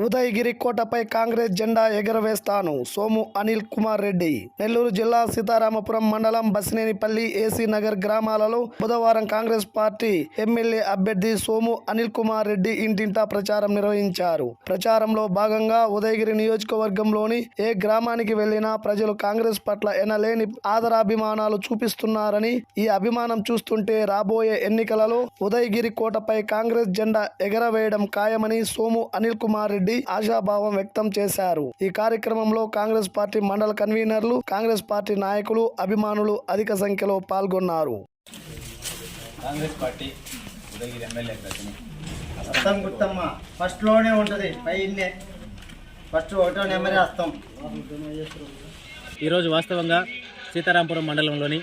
ఉదయగిరి కోటపై కాంగ్రెస్ జెండా ఎగరవేస్తాను. సోము అనిల్ కుమార్ రెడ్డి. నెల్లూరు జిల్లా సీతారామపురం మండలం బసినేనిపల్లి ఏసీ నగర్ గ్రామాలలో బుధవారం కాంగ్రెస్ పార్టీ ఎమ్మెల్యే అభ్యర్థి సోము అనిల్ కుమార్ రెడ్డి ఇంటింటా ప్రచారం నిర్వహించారు. ప్రచారంలో భాగంగా ఉదయగిరి నియోజకవర్గంలోని ఏ గ్రామానికి వెళ్ళినా ప్రజలు కాంగ్రెస్ పట్ల ఎనలేని ఆదరాభిమానాలు చూపిస్తున్నారని ఈ అభిమానం చూస్తుంటే రాబోయే ఎన్నికలలో ఉదయగిరి కోటపై కాంగ్రెస్ జెండా ఎగరవేయడం ఖాయమని సోము అనిల్ కుమార్ రెడ్డి ఆశాభావం వ్యక్తం చేశారు. ఈ కార్యక్రమంలో కాంగ్రెస్ పార్టీ మండల కన్వీనర్లు కాంగ్రెస్ పార్టీ నాయకులు అభిమానులు అధిక సంఖ్యలో పాల్గొన్నారు. కాంగ్రెస్ పార్టీ ఉదయగిరి ఎమ్మెల్యే అస్తం గుర్తమ్మ ఫస్ట్లోనే ఉంటుంది పై ఫస్ట్ ఒకటో నెంబరే వస్తాం ఈరోజు వాస్తవంగా సీతారాంపురం మండలంలోని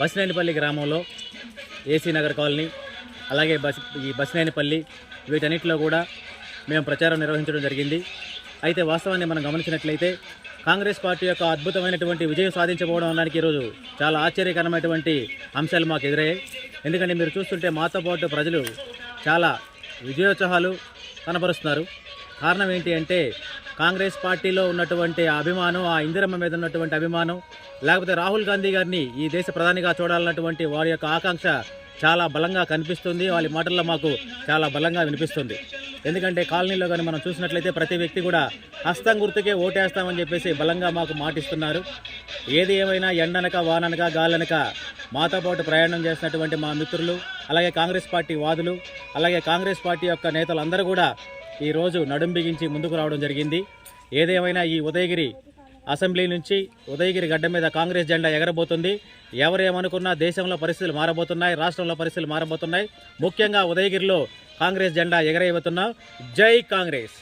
బసినేనిపల్లి గ్రామంలో ఏసీ నగర్ కాలనీ అలాగే బస్ ఈ బసినేనిపల్లి వీటన్నిటిలో కూడా మేము ప్రచారం నిర్వహించడం జరిగింది. అయితే వాస్తవాన్ని మనం గమనించినట్లయితే కాంగ్రెస్ పార్టీ యొక్క అద్భుతమైనటువంటి విజయం సాధించబోవడం అనడానికి ఈరోజు చాలా ఆశ్చర్యకరమైనటువంటి అంశాలు మాకు ఎదురయ్యాయి. ఎందుకంటే మీరు చూస్తుంటే మాతో పాటు ప్రజలు చాలా విజయోత్సాహాలు కనబరుస్తున్నారు. కారణం ఏంటి అంటే కాంగ్రెస్ పార్టీలో ఉన్నటువంటి అభిమానం ఆ ఇందిరమ్మ మీద ఉన్నటువంటి అభిమానం లేకపోతే రాహుల్ గాంధీ గారిని ఈ దేశ ప్రధానిగా చూడాలన్నటువంటి వారి యొక్క ఆకాంక్ష చాలా బలంగా కనిపిస్తుంది. వాళ్ళ మాటల్లో మాకు చాలా బలంగా వినిపిస్తుంది. ఎందుకంటే కాలనీలో కానీ మనం చూసినట్లయితే ప్రతి వ్యక్తి కూడా హస్తం గుర్తుకే ఓటేస్తామని చెప్పేసి బలంగా మాకు మాటిస్తున్నారు. ఏది ఏమైనా ఎండనక వాననక గాలనక మాతో పాటు ప్రయాణం చేసినటువంటి మా మిత్రులు అలాగే కాంగ్రెస్ పార్టీ వాదులు అలాగే కాంగ్రెస్ పార్టీ యొక్క నేతలు అందరూ కూడా ఈరోజు నడుం బిగించి ముందుకు రావడం జరిగింది. ఏదేమైనా ఈ ఉదయగిరి అసెంబ్లీ నుంచి ఉదయగిరి గడ్డ మీద కాంగ్రెస్ జెండా ఎగరబోతుంది. ఎవరేమనుకున్నా దేశంలో పరిస్థితులు మారబోతున్నాయి రాష్ట్రంలో పరిస్థితులు మారబోతున్నాయి. ముఖ్యంగా ఉదయగిరిలో కాంగ్రెస్ జెండా ఎగరేయబోతున్నాం జై కాంగ్రెస్.